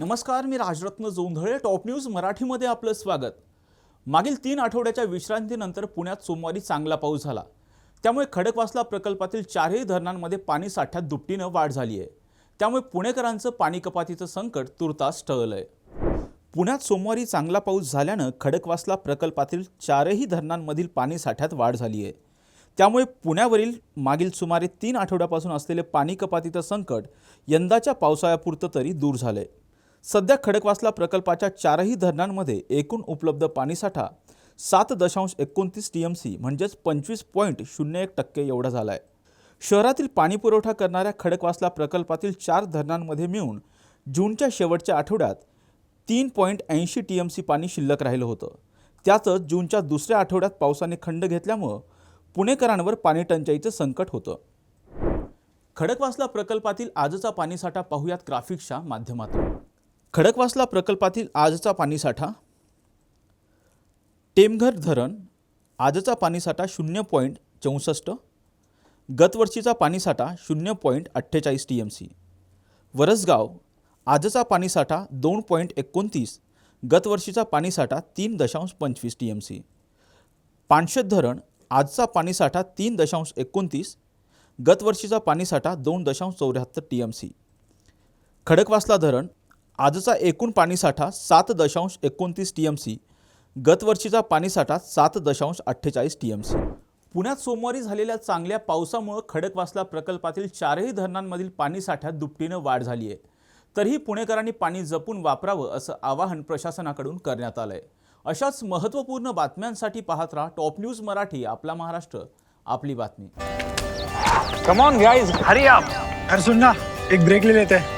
नमस्कार मी Rajratna Jondhale top news मराठीमध्ये आपलं स्वागत. मागील तीन आठवड्याच्या विश्रांतीनंतर पुण्यात सोमवारी चांगला पाऊस झाला. त्यामुळे खडकवासला प्रकल्पातील चारही धरणांमध्ये पाणी साठ्यात दुपटीनं वाढ झाली आहे त्यामुळे पुणेकरांचं पाणी कपातीचं संकट तुर्तास टळलं आहे पुण्यात सोमवारी चांगला पाऊस झाल्यानं खडकवासला प्रकल्पातील चारही धरणांमधील पाणी साठ्यात वाढ झाली आहे त्यामुळे पुण्यावरील मागील सुमारे तीन आठवड्यापासून असलेले पाणी कपातीचं संकट यंदाच्या पावसाळ्यापुरतं तरी दूर झालं आहे सध्या खडकवासला प्रकल्पाच्या चारही धरणांमध्ये एकूण उपलब्ध पाणीसाठा सात दशांश एकोणतीस टी एम सी म्हणजेच पंचवीस पॉईंट शून्य एक टक्के एवढा झाला आहे शहरातील पाणीपुरवठा करणाऱ्या खडकवासला प्रकल्पातील चार धरणांमध्ये मिळून जूनच्या शेवटच्या आठवड्यात तीन पॉईंट ऐंशी टी एम सी पाणी शिल्लक राहिलं होतं. त्यातच जूनच्या दुसऱ्या आठवड्यात पावसाने खंड घेतल्यामुळं पुणेकरांवर पाणी टंचाईचं संकट होतं. खडकवासला प्रकल्पातील आजचा पाणीसाठा पाहूयात ग्राफिक्सच्या माध्यमातून. खडकवासला प्रकल्पातील आजचा पाणीसाठा टेमघर धरण आजचा पाणीसाठा शून्य पॉईंट चौसष्ट गतवर्षीचा पाणीसाठा शून्य पॉईंट अठ्ठेचाळीस टी एम सी वरसगाव आजचा पाणीसाठा दोन पॉईंट एकोणतीस गतवर्षीचा पाणीसाठा तीन दशांश पंचवीस टी एम सी पानशेत धरण आजचा पाणीसाठा तीन दशांश एकोणतीस गतवर्षीचा पाणीसाठा दोन दशांश चौऱ्याहत्तर टी एम सी खडकवासला धरण आजचा एकूण पाणीसाठा सात दशांश एकोणतीस टी एम सी गतवर्षीचा पाणीसाठा सात दशांश अठ्ठेचाळीस टी एम सी पुण्यात सोमवारी झालेल्या चांगल्या पावसामुळे खडकवासला प्रकल्पातील चारही धरणांमधील पाणीसाठ्यात दुपटीनं वाढ झाली आहे तरीही पुणेकरांनी पाणी जपून वापरावं असं आवाहन प्रशासनाकडून करण्यात आलं आहे अशाच महत्त्वपूर्ण बातम्यांसाठी पाहत राहा टॉप न्यूज मराठी आपला महाराष्ट्र आपली बातमी. Come on guys hurry up अरे सुन ना एक ब्रेक ले लेते. हैं